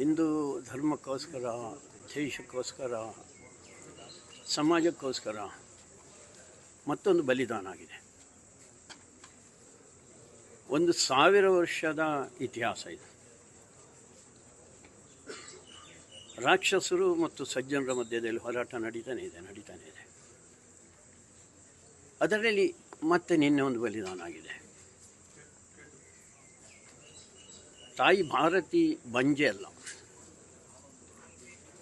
ಹಿಂದೂ ಧರ್ಮಕ್ಕೋಸ್ಕರ ದೇಶಕ್ಕೋಸ್ಕರ ಸಮಾಜಕ್ಕೋಸ್ಕರ ಮತ್ತೊಂದು ಬಲಿದಾನ ಆಗಿದೆ. ಒಂದು ಸಾವಿರ ವರ್ಷದ ಇತಿಹಾಸ ಇದು. ರಾಕ್ಷಸರು ಮತ್ತು ಸಜ್ಜನರ ಮಧ್ಯದಲ್ಲಿ ಹೋರಾಟ ನಡೀತಾನೆ ಇದೆ ನಡೀತಾನೆ ಇದೆ. ಅದರಲ್ಲಿ ಮತ್ತೆ ನಿನ್ನೆ ಒಂದು ಬಲಿದಾನ ಆಗಿದೆ. ತಾಯಿ ಭಾರತಿ ಬಂಜೆ ಅಲ್ಲ.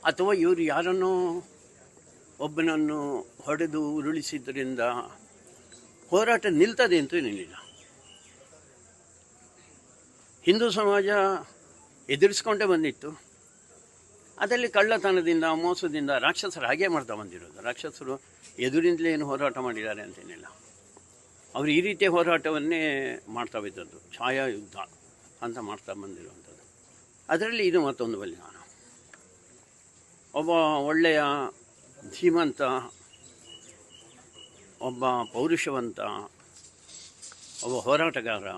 ಅಥವಾ ಇವರು ಯಾರನ್ನೋ ಒಬ್ಬನನ್ನು ಹೊಡೆದು ಉರುಳಿಸಿದ್ರಿಂದ ಹೋರಾಟ ನಿಲ್ತದೆ ಅಂತ ಏನಿಲ್ಲ. ಹಿಂದೂ ಸಮಾಜ ಎದುರಿಸ್ಕೊಂಡೇ ಬಂದಿತ್ತು. ಅದರಲ್ಲಿ ಕಳ್ಳತನದಿಂದ, ಮೋಸದಿಂದ ರಾಕ್ಷಸರು ಹಾಗೆ ಮಾಡ್ತಾ ಬಂದಿರೋದು. ರಾಕ್ಷಸರು ಎದುರಿಂದಲೇ ಏನು ಹೋರಾಟ ಮಾಡಿದ್ದಾರೆ ಅಂತೇನಿಲ್ಲ ಅವರು ಈ ರೀತಿಯ ಹೋರಾಟವನ್ನೇ ಮಾಡ್ತಾ ಬಿದ್ದದ್ದು ಛಾಯಾಯುದ್ಧ. ಅಂತ ಮಾಡ್ತಾ ಬಂದಿರುವಂಥದ್ದು. ಅದರಲ್ಲಿ ಇದು ಮತ್ತೊಂದು ಬಲಿದಾನ. ಒಬ್ಬ ಒಳ್ಳೆಯ ಧೀಮಂತ, ಒಬ್ಬ ಪೌರುಷವಂತ, ಒಬ್ಬ ಹೋರಾಟಗಾರ.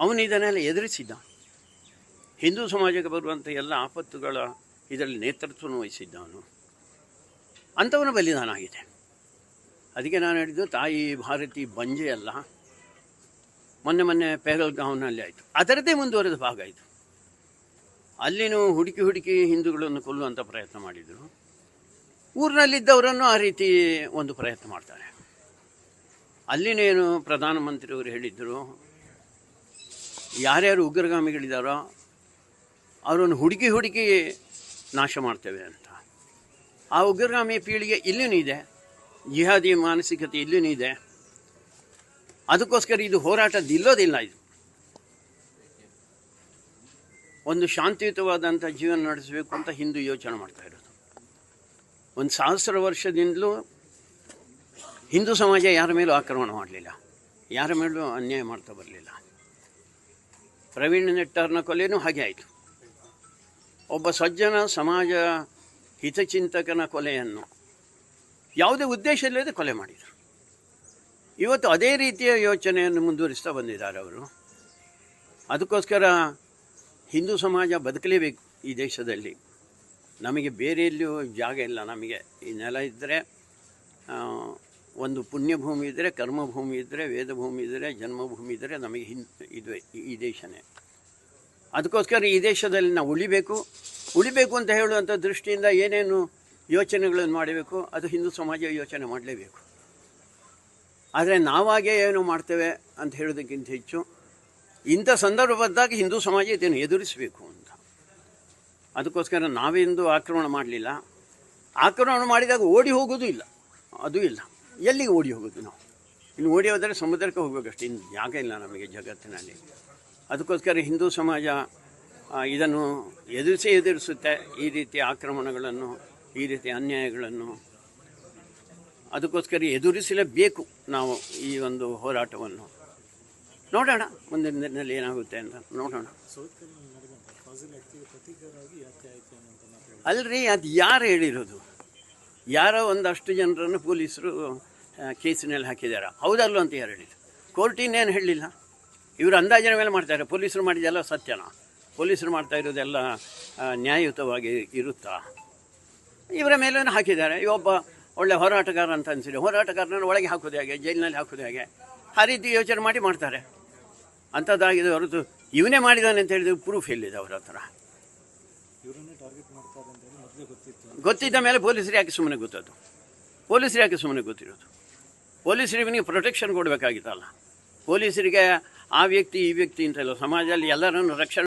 ಅವನು ಇದನ್ನೆಲ್ಲ ಎದುರಿಸಿದ್ದ. ಹಿಂದೂ ಸಮಾಜಕ್ಕೆ ಬರುವಂಥ ಎಲ್ಲ ಆಪತ್ತುಗಳ ಇದರಲ್ಲಿ ನೇತೃತ್ವವನ್ನು ವಹಿಸಿದ್ದವನು. ಅಂಥವನ ಬಲಿದಾನ ಆಗಿದೆ. ಅದಕ್ಕೆ ನಾನು ಹೇಳಿದ್ದು ತಾಯಿ ಭಾರತಿ ಬಂಜೆ ಅಲ್ಲ. ಮೊನ್ನೆ ಮೊನ್ನೆ ಪೆಹಲ್ಗಾವ್ನಲ್ಲಿ ಆಯಿತು. ಅದರದ್ದೇ ಮುಂದುವರೆದ ಭಾಗ ಇದು. ಅಲ್ಲಿನೂ ಹುಡುಕಿ ಹುಡುಕಿ ಹಿಂದೂಗಳನ್ನು ಕೊಲ್ಲುವಂಥ ಪ್ರಯತ್ನ ಮಾಡಿದರು. ಊರಿನಲ್ಲಿದ್ದವರನ್ನು ಆ ರೀತಿ ಒಂದು ಪ್ರಯತ್ನ ಮಾಡ್ತಾರೆ. ಅಲ್ಲಿನೇನು ಪ್ರಧಾನಮಂತ್ರಿಯವರು ಹೇಳಿದ್ದರು ಯಾರ್ಯಾರು ಉಗ್ರಗಾಮಿಗಳಿದ್ದಾರೋ ಅವರನ್ನು ಹುಡುಕಿ ಹುಡುಕಿ ನಾಶ ಮಾಡ್ತೇವೆ ಅಂತ. ಆ ಉಗ್ರಗಾಮಿ ಪೀಳಿಗೆ ಇಲ್ಲಿನೂ ಇದೆ. ಜಿಹಾದಿ ಮಾನಸಿಕತೆ ಇಲ್ಲಿನೂ ಇದೆ. ಅದಕ್ಕೋಸ್ಕರ ಇದು ಹೋರಾಟ ನಿಲ್ಲೋದಿಲ್ಲ ಇದು. ಒಂದು ಶಾಂತಿಯುತವಾದಂಥ ಜೀವನ ನಡೆಸಬೇಕು ಅಂತ ಹಿಂದೂ ಯೋಚನೆ ಮಾಡ್ತಾ ಇರೋದು. ಒಂದು ಸಹಸ್ರ ವರ್ಷದಿಂದಲೂ ಹಿಂದೂ ಸಮಾಜ ಯಾರ ಮೇಲೂ ಆಕ್ರಮಣ ಮಾಡಲಿಲ್ಲ. ಯಾರ ಮೇಲೂ ಅನ್ಯಾಯ ಮಾಡ್ತಾ ಬರಲಿಲ್ಲ. ಪ್ರವೀಣ್ ನೆಟ್ಟರ್ನ ಕೊಲೆಯೂ ಹಾಗೆ ಆಯಿತು. ಒಬ್ಬ ಸಜ್ಜನ ಸಮಾಜ ಹಿತಚಿಂತಕನ ಕೊಲೆಯನ್ನು ಯಾವುದೇ ಉದ್ದೇಶ ಇಲ್ಲದೆ ಕೊಲೆ ಮಾಡಿದರು. ಇವತ್ತು ಅದೇ ರೀತಿಯ ಯೋಚನೆಯನ್ನು ಮುಂದುವರಿಸ್ತಾ ಬಂದಿದ್ದಾರೆ ಅವರು. ಅದಕ್ಕೋಸ್ಕರ ಹಿಂದೂ ಸಮಾಜ ಬದುಕಲೇಬೇಕು ಈ ದೇಶದಲ್ಲಿ. ನಮಗೆ ಬೇರೆ ಎಲ್ಲಿಯೂ ಜಾಗ ಇಲ್ಲ ನಮಗೆ. ಈ ನೆಲ ಇದ್ದರೆ ಒಂದು ಪುಣ್ಯಭೂಮಿ ಇದ್ದರೆ ಕರ್ಮಭೂಮಿ ಇದ್ದರೆ ವೇದಭೂಮಿ ಇದ್ದರೆ ಜನ್ಮಭೂಮಿ ಇದ್ದರೆ ನಮಗೆ ಹಿಂದ್ ಇದು ಈ ದೇಶನೇ. ಅದಕ್ಕೋಸ್ಕರ ಈ ದೇಶದಲ್ಲಿ ನಾವು ಉಳಿಬೇಕು. ಉಳಿಬೇಕು ಅಂತ ಹೇಳುವಂಥ ದೃಷ್ಟಿಯಿಂದ ಏನೇನು ಯೋಚನೆಗಳನ್ನು ಮಾಡಬೇಕು, ಅದು ಹಿಂದೂ ಸಮಾಜ ಯೋಚನೆ ಮಾಡಲೇಬೇಕು. ಆದರೆ ನಾವಾಗೇ ಏನು ಮಾಡ್ತೇವೆ ಅಂತ ಹೇಳೋದಕ್ಕಿಂತ ಹೆಚ್ಚು ಇಂಥ ಸಂದರ್ಭ ಬಂದಾಗ ಹಿಂದೂ ಸಮಾಜ ಇದನ್ನು ಎದುರಿಸಬೇಕು ಅಂತ. ಅದಕ್ಕೋಸ್ಕರ ನಾವೆಂದು ಆಕ್ರಮಣ ಮಾಡಲಿಲ್ಲ. ಆಕ್ರಮಣ ಮಾಡಿದಾಗ ಓಡಿ ಹೋಗೋದು ಇಲ್ಲ. ಅದು ಇಲ್ಲ. ಎಲ್ಲಿಗೆ ಓಡಿ ಹೋಗೋದು ನಾವು? ಇನ್ನು ಓಡಿ ಹೋದರೆ ಸಮುದ್ರಕ್ಕೆ ಹೋಗಬೇಕಷ್ಟೇ. ಇನ್ನು ಜಾಗ ಇಲ್ಲ ನಮಗೆ ಜಗತ್ತಿನಲ್ಲಿ? ಅದಕ್ಕೋಸ್ಕರ ಹಿಂದೂ ಸಮಾಜ ಇದನ್ನು ಎದುರಿಸೇ ಎದುರಿಸುತ್ತೆ. ಈ ರೀತಿಯ ಆಕ್ರಮಣಗಳನ್ನು, ಈ ರೀತಿಯ ಅನ್ಯಾಯಗಳನ್ನು ಅದಕ್ಕೋಸ್ಕರ ಎದುರಿಸಲೇಬೇಕು ನಾವು ಈ ಒಂದು ಹೋರಾಟವನ್ನು. ನೋಡೋಣ, ಮುಂದಿನ ದಿನದಲ್ಲಿ ಏನಾಗುತ್ತೆ ಅಂತ ನೋಡೋಣ. ಅಲ್ರಿ, ಅದು ಯಾರು ಹೇಳಿರೋದು? ಯಾರೋ ಒಂದಷ್ಟು ಜನರನ್ನು ಪೊಲೀಸರು ಕೇಸಿನಲ್ಲಿ ಹಾಕಿದ್ದಾರೆ. ಹೌದಲ್ಲೋ ಅಂತ ಯಾರು ಹೇಳಿದ್ರು ಕೋರ್ಟಿನೇನು ಹೇಳಲಿಲ್ಲ? ಇವರು ಅಂದಾಜಿನ ಮೇಲೆ ಮಾಡ್ತಾರೆ. ಪೊಲೀಸರು ಮಾಡಿದೆಲ್ಲ ಸತ್ಯನ? ಪೊಲೀಸರು ಮಾಡ್ತಾ ಇರೋದೆಲ್ಲ ನ್ಯಾಯಯುತವಾಗಿ ಇರುತ್ತಾ? ಇವರ ಮೇಲೇನು ಹಾಕಿದ್ದಾರೆ. ಇವೊಬ್ಬ ಒಳ್ಳೆ ಹೋರಾಟಗಾರ ಅಂತ ಅನಿಸಿದೆ. ಹೋರಾಟಗಾರನ ಒಳಗೆ ಹಾಕೋದು ಹೇಗೆ? ಜೈಲಿನಲ್ಲಿ ಹಾಕೋದು ಹೇಗೆ? ಆ ರೀತಿ ಯೋಚನೆ ಮಾಡಿ ಮಾಡ್ತಾರೆ. ಅಂಥದ್ದಾಗಿದೆ ಹೊರತು ಇವನೇ ಮಾಡಿದಾನೆ ಅಂತ ಹೇಳಿದ್ರೆ ಪ್ರೂಫ್ ಎಲ್ಲಿದೆ ಅವರ ಹತ್ರ? ಗೊತ್ತಿದ್ದ ಮೇಲೆ ಪೊಲೀಸರು ಯಾಕೆ ಸುಮ್ಮನೆ ಗೊತ್ತದು ಪೊಲೀಸರು ಯಾಕೆ ಸುಮ್ಮನೆ ಗೊತ್ತಿರೋದು ಪೊಲೀಸರು ಇವನಿಗೆ ಪ್ರೊಟೆಕ್ಷನ್ ಕೊಡಬೇಕಾಗಿತ್ತಲ್ಲ. ಪೊಲೀಸರಿಗೆ ಆ ವ್ಯಕ್ತಿ ಈ ವ್ಯಕ್ತಿ ಅಂತ ಇಲ್ಲ ಸಮಾಜದಲ್ಲಿ ಎಲ್ಲರನ್ನು ರಕ್ಷಣೆ